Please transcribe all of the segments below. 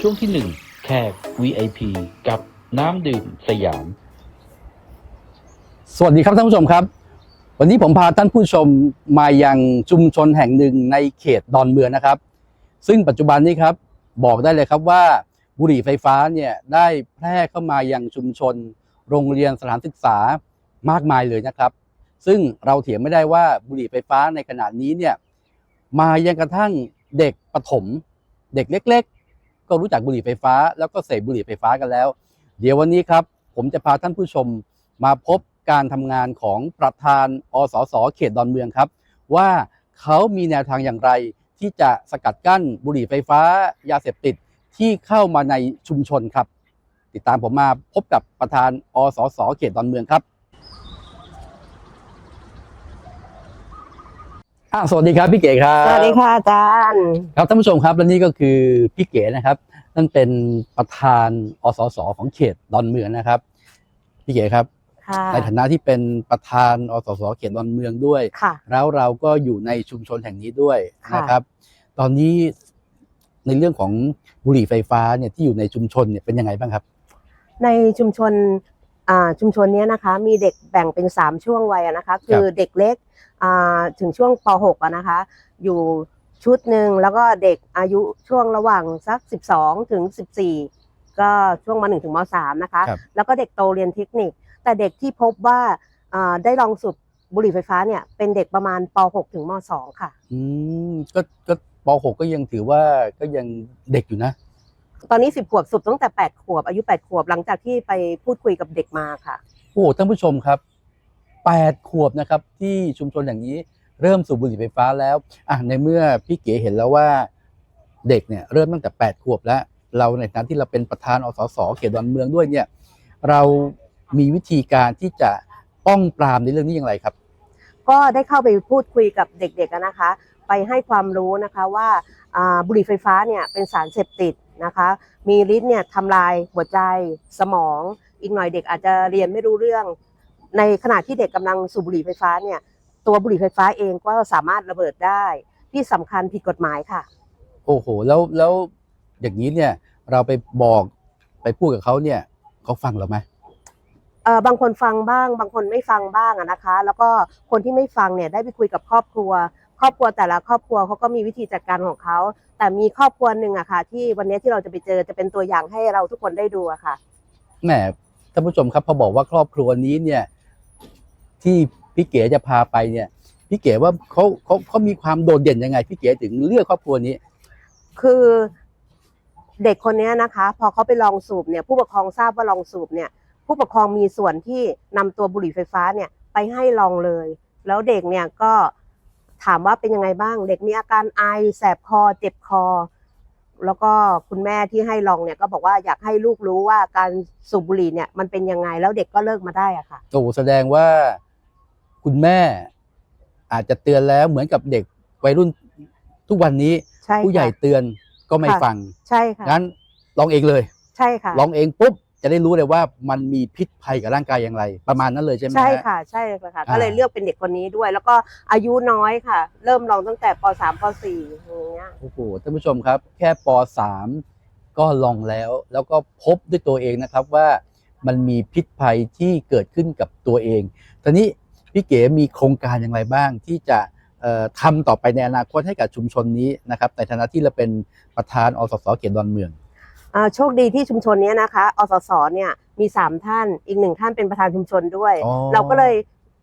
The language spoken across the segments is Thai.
ช่วงที่ 1 แขก VIP กับน้ำดื่มสยาม สวัสดีครับท่านผู้ชมครับ วันนี้ผมพาท่านผู้ชมมายังชุมชนแห่งหนึ่งในเขตดอนเมืองนะครับ ซึ่งปัจจุบันนี้ครับบอกได้เลยครับว่าบุหรี่ไฟฟ้าเนี่ยได้แพร่เข้ามายังชุมชน โรงเรียนสถานศึกษามากมายเลยนะครับ ซึ่งเราเถียงไม่ได้ว่าบุหรี่ไฟฟ้าในขณะนี้เนี่ยมายังกระทั่งเด็กประถม เด็กเล็ก ก็รู้จักบุหรี่ไฟฟ้า แล้วก็เสพบุหรี่ไฟฟ้ากันแล้ว เดี๋ยววันนี้ครับ ผมจะพาท่านผู้ชมมาพบการทำงานของประธานอสสเขตดอนเมืองครับ ว่าเขามีแนวทางอย่างไร ที่จะสกัดกั้นบุหรี่ไฟฟ้า ยาเสพติดที่เข้ามาในชุมชนครับ ติดตามผมมาพบกับประธานอสสเขตดอนเมืองครับ อะสวัสดีครับพี่เก๋ครับสวัสดีค่ะอาจารย์ ครับท่านผู้ชมครับและนี่ก็คือพี่เก๋นะครับนั่นเป็นประธานอสสของเขตดอนเมืองนะครับพี่เก๋ครับ ค่ะ ในฐานะที่เป็นประธานอสสเขตดอนเมืองด้วย ค่ะ แล้วเราก็อยู่ในชุมชนแห่งนี้ด้วยค่ะ นะครับ ตอนนี้ในเรื่องของบุหรี่ไฟฟ้าเนี่ยที่อยู่ในชุมชนเนี่ยเป็นยังไงบ้างครับ ในชุมชนอ่าชุมชนเนี้ยนะคะ มีเด็กแบ่งเป็น 3 ช่วงวัยอะนะคะ คือเด็กเล็กอ่า ถึงช่วงป .6 อะนะคะ อยู่ชุดหนึ่งแล้วก็เด็กอายุช่วงระหว่างสัก 12 ถึง 14 ก็ช่วงม .1 ถึงม .3 นะคะครับแล้วก็เด็กโตเรียนเทคนิค แต่เด็กที่พบว่าอ่าได้ลองสูบบุหรี่ไฟฟ้าเนี่ยเป็นเด็กประมาณป .6 ถึงม .2 ค่ะ อืมก็ก็ป .6 ก็ยังถือว่าก็ยังเด็กอยู่นะ ตอนนี้ 10 ขวบสูบตั้งแต่ 8 ขวบ อายุ 8 ขวบหลังจากที่ไปพูดคุยกับเด็กมาค่ะ โอ้โหท่านผู้ชมครับ แปดขวบนะครับที่ชุมชนอย่างนี้เริ่มสูบบุหรี่ไฟฟ้าแล้วอะในเมื่อพี่เก๋เห็นแล้วว่าเด็กเนี่ยเริ่มตั้งแต่แปดขวบแล้ว เราในฐานะที่เราเป็นประธานอสสเขตดอนเมืองด้วยเนี่ยเรามีวิธีการที่จะป้องปรามในเรื่องนี้อย่างไรครับ ก็ได้เข้าไปพูดคุยกับเด็กๆนะคะ ไปให้ความรู้นะคะว่าบุหรี่ไฟฟ้าเนี่ยเป็นสารเสพติดนะคะ มีฤทธิ์เนี่ยทำลายหัวใจสมอง อีกหน่อยเด็กอาจจะเรียนไม่รู้เรื่อง ในขณะที่เด็กกำลังสูบบุหรี่ไฟฟ้าเนี่ย ตัวบุหรี่ไฟฟ้าเองก็สามารถระเบิดได้ ที่สำคัญผิดกฎหมายค่ะ โอ้โห แล้วแล้วอย่างนี้เนี่ยเราไปบอกไปพูดกับเขาเนี่ยเขาฟังเราไหมเออบางคนฟังบ้าง บางคนไม่ฟังบ้างอะนะคะ แล้วก็คนที่ไม่ฟังเนี่ยได้ไปคุยกับครอบครัว ครอบครัวแต่ละครอบครัวเขาก็มีวิธีจัดการของเขา แต่มีครอบครัวหนึ่งอะค่ะ ที่วันนี้ที่เราจะไปเจอจะเป็นตัวอย่างให้เราทุกคนได้ดูอะค่ะแหมท่านผู้ชมครับพอบอกว่าครอบครัวนี้เนี่ย ที่พี่เก๋จะพาไปเนี่ยพี่เก๋ว่าเขาเขาเขามีความโดดเด่นยังไงพี่เก๋ถึงเลือกครอบครัวนี้ คือเด็กคนนี้นะคะ พอเขาไปลองสูบเนี่ย ผู้ปกครองทราบว่าลองสูบเนี่ย ผู้ปกครองมีส่วนที่นำตัวบุหรี่ไฟฟ้าเนี่ยไปให้ลองเลย แล้วเด็กเนี่ยก็ถามว่าเป็นยังไงบ้าง เด็กมีอาการไอแสบคอ เจ็บคอ แล้วก็คุณแม่ที่ให้ลองเนี่ยก็บอกว่าอยากให้ลูกรู้ว่าการสูบบุหรี่เนี่ยมันเป็นยังไงแล้วเด็กก็เลิกมาได้อะค่ะโอ้แสดงว่า คุณแม่อาจจะเตือนแล้วเหมือนกับเด็กวัยรุ่นทุกวันนี้ ใช่ค่ะผู้ใหญ่เตือนก็ไม่ค่ะฟัง ใช่ค่ะงั้นลองเองเลย ใช่ค่ะลองเองปุ๊บจะได้รู้เลยว่ามันมีพิษภัยกับร่างกายอย่างไร ประมาณนั้นเลยใช่ไหมใช่ฮะ ค่ะ ใช่ค่ะ อ่า ก็เลยเลือกเป็นเด็กคนนี้ด้วย แล้วก็อายุน้อยค่ะ เริ่มลองตั้งแต่ป .3 ป .4 อย่างเงี้ย โอ้โหท่านผู้ชมครับ แค่ป .3 ก็ลองแล้ว แล้วก็พบด้วยตัวเองนะครับว่ามันมีพิษภัยที่เกิดขึ้นกับตัวเองทีนี้ พี่เก๋มีโครงการอย่างไรบ้าง ที่จะเอ่อทำต่อไปในอนาคตให้กับชุมชนนี้นะครับในฐานะที่เราเป็นประธานอสสเขตดอนเมืองอ่าโชคดีที่ชุมชนเนี้ยนะคะอสสเนี่ยมี 3 ท่านอีกหนึ่งท่านเป็นประธานชุมชนด้วยอ๋อเราก็เลย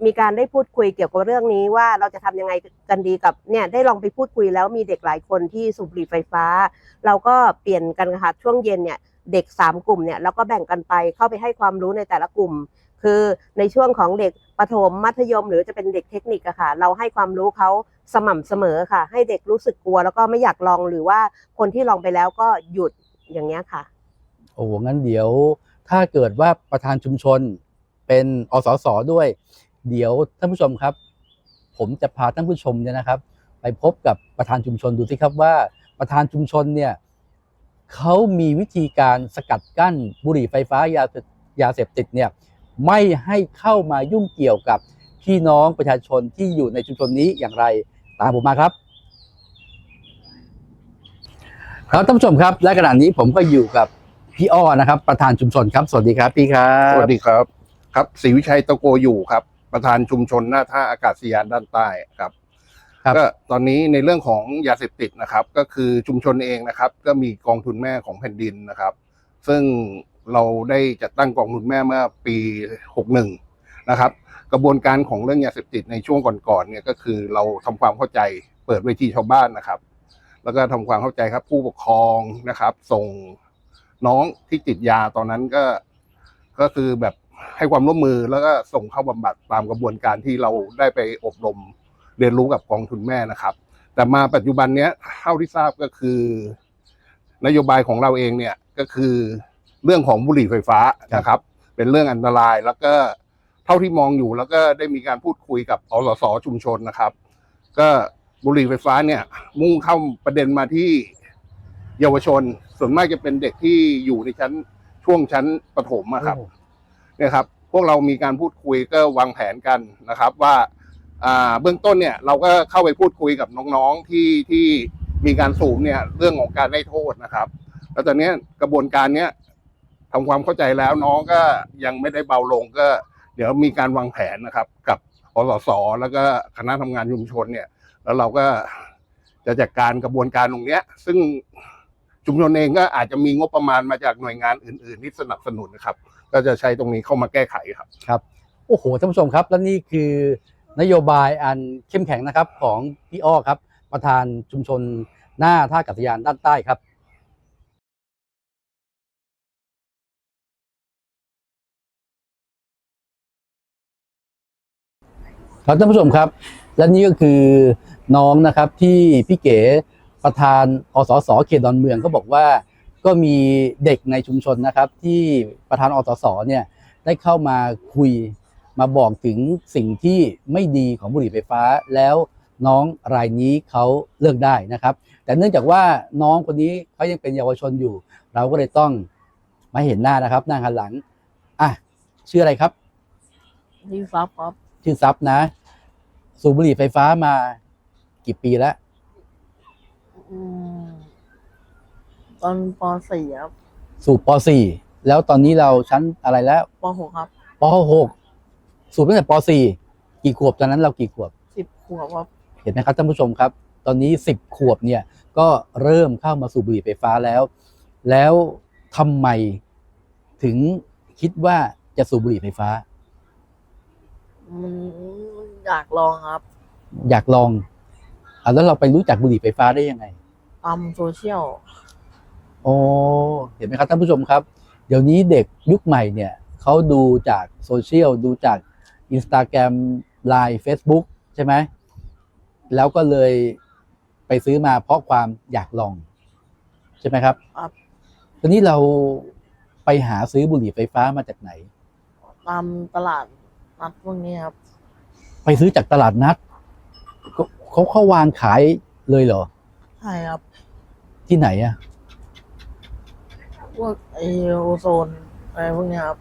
มีการได้พูดคุยเกี่ยวกับเรื่องนี้ว่าเราจะทำยังไงกันดีกับเนี่ยได้ลองไปพูดคุยแล้วมีเด็กหลายคนที่สูบบุหรี่ไฟฟ้า เราก็เปลี่ยนกันค่ะช่วงเย็นเนี่ยเด็ก 3 กลุ่มเนี่ยเราก็แบ่งกันไปเข้าไปให้ความรู้ในแต่ละกลุ่ม คือในช่วงของเด็กประถมมัธยม หรือจะเป็นเด็กเทคนิคอะค่ะ เราให้ความรู้เขาสม่ำเสมอค่ะ ให้เด็กรู้สึกกลัว แล้วก็ไม่อยากลองหรือว่าคนที่ลองไปแล้วก็หยุดอย่างเงี้ยค่ะ โอ้โงั้นเดี๋ยวถ้าเกิดว่าประธานชุมชนเป็นอสสด้วย เดี๋ยวท่านผู้ชมครับ ผมจะพาท่านผู้ชมเนี่ยนะครับ ไปพบกับประธานชุมชนดูสิครับว่าประธานชุมชนเนี่ยเขามีวิธีการสกัดกั้นบุหรี่ไฟฟ้ายายาเสพติดเนี่ย ไม่ให้เข้ามายุ่งเกี่ยวกับพี่น้องประชาชนที่อยู่ในชุมชนนี้อย่างไรตามผมมาครับ ครับท่านผู้ชมครับ และขณะนี้ผมก็อยู่กับพี่อ้อนะครับ ประธานชุมชนครับ สวัสดีครับพี่ครับสวัสดีครับ ครับศรีวิชัยตะโกอยู่ครับ ประธานชุมชนหน้าท่าอากาศยานด้านใต้ครับครับก็ตอนนี้ในเรื่องของยาเสพติดนะครับ ก็คือชุมชนเองนะครับ ก็มีกองทุนแม่ของแผ่นดินนะครับ ซึ่ง เราได้จัดตั้งกองทุนแม่เมื่อปี 61 นะครับ กระบวนการของเรื่องยาเสพติดในช่วงก่อนๆเนี่ยก็คือเราทำความเข้าใจเปิดเวทีชาวบ้านนะครับ แล้วก็ทำความเข้าใจครับผู้ปกครองนะครับ ส่งน้องที่ติดยาตอนนั้นก็ก็คือแบบให้ความร่วมมือแล้วก็ส่งเข้าบำบัดตามกระบวนการที่เราได้ไปอบรมเรียนรู้กับกองทุนแม่นะครับ แต่มาปัจจุบันเนี้ยเท่าที่ทราบก็คือนโยบายของเราเองเนี่ยก็คือ เรื่องของบุหรี่ไฟฟ้านะครับ เป็นเรื่องอันตรายแล้วก็เท่าที่มองอยู่แล้วก็ได้มีการพูดคุยกับอสสชุมชนนะครับ ก็บุหรี่ไฟฟ้าเนี่ย มุ่งเข้าประเด็นมาที่เยาวชน ส่วนมากจะเป็นเด็กที่อยู่ในชั้นช่วงชั้นประถมอะครับเนี่ยครับ พวกเรามีการพูดคุยก็วางแผนกันนะครับ ว่าอ่าเบื้องต้นเนี่ย เราก็เข้าไปพูดคุยกับน้องๆที่ที่มีการสูบเนี่ย เรื่องของการให้โทษนะครับ แล้วตอนเนี้ยกระบวนการเนี้ย ทำความเข้าใจแล้วน้องก็ยังไม่ได้เบาลงก็ เดี๋ยวมีการวางแผนนะครับ กับอสสแล้วก็คณะทำงานชุมชนเนี่ย แล้วเราก็จะจัดการกระบวนการตรงเนี้ย ซึ่งชุมชนเองก็อาจจะมีงบประมาณมาจากหน่วยงานอื่น ๆ ที่สนับสนุนนะครับ ก็จะใช้ตรงนี้เข้ามาแก้ไขครับครับโอ้โหท่านผู้ชมครับ และนี่คือนโยบายอันเข้มแข็งนะครับของพี่อ้อครับ ประธานชุมชนหน้าท่ากาศยานด้านใต้ครับ ครับท่านผู้ชมครับ และนี่ก็คือน้องนะครับที่พี่เก๋ประธานอสสเขตดอนเมืองก็บอกว่าก็มีเด็กในชุมชนนะครับ ที่ประธานอสสเนี่ยได้เข้ามาคุยมาบอกถึงสิ่งที่ไม่ดีของบุหรี่ไฟฟ้าแล้วน้องรายนี้เขาเลิกได้นะครับ แต่เนื่องจากว่าน้องคนนี้เขายังเป็นเยาวชนอยู่ เราก็เลยต้องมาเห็นหน้านะครับหน้าหันหลังอะชื่ออะไรครับที่ซับครับ ชื่อซับนะ สูบบุหรี่ไฟฟ้ามากี่ปีแล้ว อืมตอนป .4 ครับสูบป .4 แล้วตอนนี้เราชั้นอะไรแล้วป .6 ครับป .6 สูบตั้งแต่ป .4 กี่ขวบตอนนั้นเรากี่ขวบ10ขวบครับเห็นไหมครับท่านผู้ชมครับ ตอนนี้ 10 ขวบเนี่ยก็เริ่มเข้ามาสูบบุหรี่ไฟฟ้าแล้ว แล้วทำไมถึงคิดว่าจะสูบบุหรี่ไฟฟ้า มันอยากลองครับอยากลองอะแล้วเราไปรู้จักบุหรี่ไฟฟ้าได้ยังไง ตามโซเชียลโอ้เห็นไหมครับท่านผู้ชมครับ เดี๋ยวนี้เด็กยุคใหม่เนี่ยเขาดูจากโซเชียลดูจาก Instagram Line Facebook ใช่ไหมแล้วก็เลยไปซื้อมาเพราะความอยากลอง ใช่ไหมครับ ครับตอนนี้เราไปหาซื้อบุหรี่ไฟฟ้ามาจากไหน ตามตลาด นัดพวกนี้ครับ ไปซื้อจากตลาดนัดเขาเขาเขาวางขายเลยเหรอ ใช่ครับ ที่ไหนอะพวกไอโอโซนอะไรพวกนี้ครับ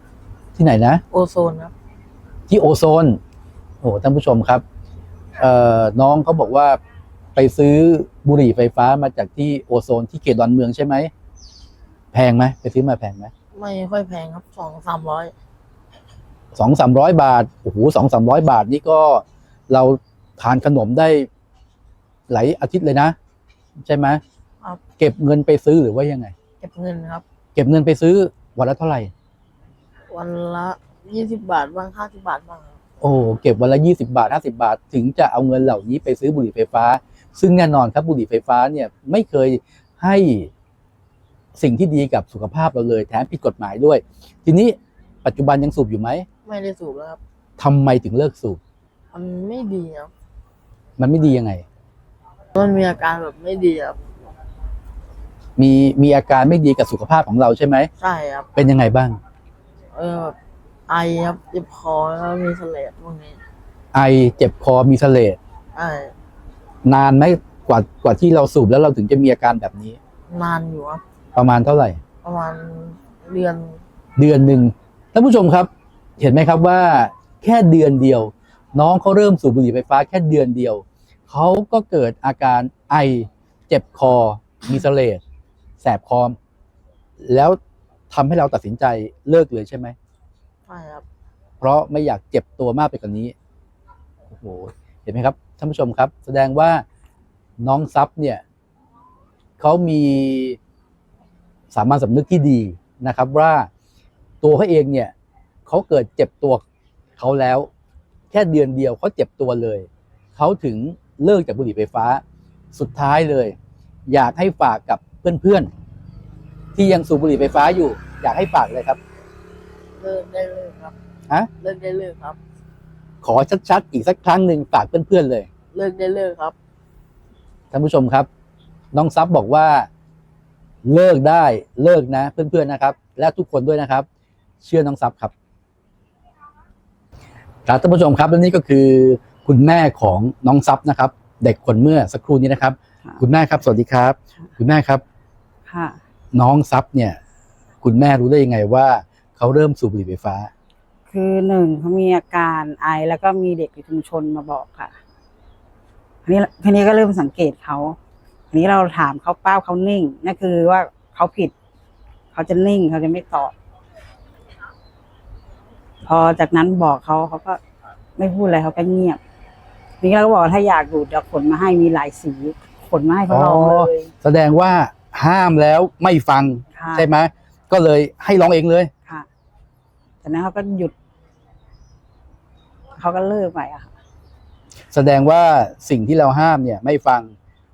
ที่ไหนนะ โอโซนครับ ที่โอโซน โอ้โหท่านผู้ชมครับ เอ่อน้องเขาบอกว่าไปซื้อบุหรี่ไฟฟ้ามาจากที่โอโซนที่เขตดอนเมืองใช่ไหม แพงไหม ไปซื้อมาแพงไหม ไม่ค่อยแพงครับสองสามร้อย สองสามร้อยบาทโอ้โหสองสามร้อยบาทนี่ก็เราทานขนมได้หลายอาทิตย์เลยนะ ใช่ไหมครับ เก็บเงินไปซื้อหรือว่ายังไง เก็บเงินครับ เก็บเงินไปซื้อวันละเท่าไหร่ วันละยี่สิบบาทบ้างห้าสิบบาทบ้างครับโอ้โหเก็บวันละยี่สิบาทห้าสิบาท ถึงจะเอาเงินเหล่านี้ไปซื้อบุหรี่ไฟฟ้า ซึ่งแน่นอนครับบุหรี่ไฟฟ้าเนี่ยไม่เคยให้สิ่งที่ดีกับสุขภาพเราเลย แถมผิดกฎหมายด้วย ทีนี้ปัจจุบันยังสูบอยู่ไหม ไม่ได้สูบแล้วครับ ทำไมถึงเลิกสูบ มันไม่ดีครับ มันไม่ดียังไง มันมีอาการแบบไม่ดีครับ มีมีอาการไม่ดีกับสุขภาพของเราใช่ไหม ใช่ครับ เป็นยังไงบ้าง เออแบบไอครับเจ็บคอแล้วมีเสลดพวกนี้ไอเจ็บคอมีเสลดใช่นานไหมกว่ากว่าที่เราสูบแล้วเราถึงจะมีอาการแบบนี้ นานอยู่ครับ ประมาณเท่าไหร่ ประมาณเดือน เดือนหนึ่งท่านผู้ชมครับ เห็นไหมครับว่าแค่เดือนเดียว น้องเขาเริ่มสูบบุหรี่ไฟฟ้าแค่เดือนเดียว เขาก็เกิดอาการไอเจ็บคอ มีเสลดแสบคอม แล้วทำให้เราตัดสินใจเลิกเลยใช่ไหมใช่ครับ เพราะไม่อยากเจ็บตัวมากไปกว่านี้ โอ้โห เห็นไหมครับท่านผู้ชมครับ แสดงว่าน้องซับเนี่ยเขามีสามัญสำนึกที่ดีนะครับ ว่าตัวเขาเองเนี่ย เขาเกิดเจ็บตัวเขาแล้ว แค่เดือนเดียวเขาเจ็บตัวเลย เขาถึงเลิกจากบุหรี่ไฟฟ้า สุดท้ายเลย อยากให้ฝากกับเพื่อนๆ ที่ยังสูบบุหรี่ไฟฟ้าอยู่ อยากให้ฝากเลยครับ เลิกได้เลิกครับฮะเลิกได้เลิกครับ ขอชัดๆอีกสักครั้งหนึ่งฝากเพื่อนๆเลย เลิกได้เลิกครับท่านผู้ชมครับ น้องซับบอกว่า เลิกได้เลิกนะ เพื่อนๆนะครับ และทุกคนด้วยนะครับ เชื่อน้องซับครับ ครับท่านผู้ชมครับและนี่ก็คือคุณแม่ของน้องซับนะครับ เด็กคนเมื่อสักครู่นี้นะครับค่ะคุณแม่ครับสวัสดีครับ คุณแม่ครับ ค่ะน้องซับเนี่ย คุณแม่รู้ได้ยังไงว่าเขาเริ่มสูบบุหรี่ไฟฟ้า คือหนึ่งเขามีอาการไอแล้วก็มีเด็กในชุมชนมาบอกค่ะทีนี้ทีนี้ก็เริ่มสังเกตเขาทีนี้เราถามเขาเป้าเขานิ่งนั่นคือว่าเขาผิด เขาจะนิ่งเขาจะไม่ตอบ พอจากนั้นบอกเขาเขาก็ไม่พูดอะไรเขาก็เงียบทีนี้เราก็บอกว่าถ้าอยากดูดเดี๋ยวขนมาให้มีหลายสีขนมาให้เขาลองเลย แสดงว่าห้ามแล้วไม่ฟัง ค่ะ ใช่ไหมก็เลยให้ลองเองเลย ค่ะจากนั้นเขาก็หยุด เขาก็เลิกไปอะค่ะ แสดงว่าสิ่งที่เราห้ามเนี่ย ไม่ฟัง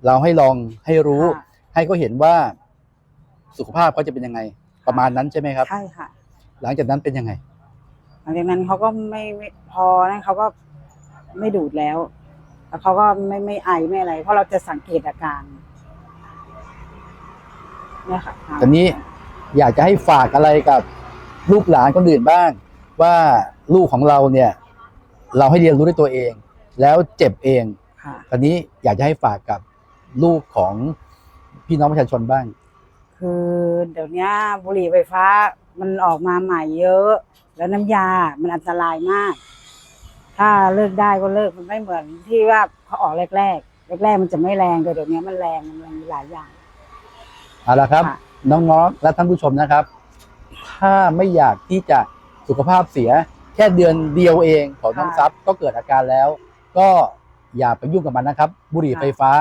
เราให้ลองให้รู้ ค่ะ ให้เขาเห็นว่าสุขภาพเขาจะเป็นยังไง ประมาณนั้นใช่ไหมครับ ใช่ค่ะ หลังจากนั้นเป็นยังไงหลั งจากนั้นเขาก็ไม่ไม่พอนั้นเขาก็ไม่ดูดแล้ว แล้วเขาก็ไม่ไม่ไอไม่อะไร เพราะเราจะสังเกตอาการเนี่ยค่ะตอนนี้อยากจะให้ฝากอะไรกับลูกหลานคนอื่นบ้าง ว่าลูกของเราเนี่ย เราให้เรียนรู้ด้วยตัวเอง แล้วเจ็บเองค่ะตอนนี้อยากจะให้ฝากกับลูกของพี่น้องประชาชนบ้าง คือเดี๋ยวนี้บุหรี่ไฟฟ้า มันออกมาใหม่เยอะ แล้วน้ำยา มันอันตรายมาก ถ้าเลิกได้ก็เลิกมันไม่เหมือนที่ว่าเขาออกแรกแรกๆแรกๆมันจะไม่แรงแต่เดี๋ยวนี้มันแรงมันมีหลายอย่าง เอาละครับ ค่ะ น้องๆและท่านผู้ชมนะครับ ถ้าไม่อยากที่จะสุขภาพเสีย แค่เดือนเดียวเองของน้องซับก็เกิดอาการแล้ว ก็อย่าไปยุ่งกับมันนะครับ บุหรี่ไฟฟ้า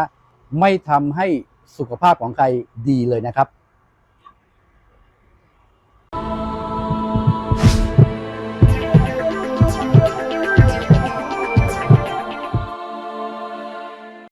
ไม่ทำให้สุขภาพของใครดีเลยนะครับ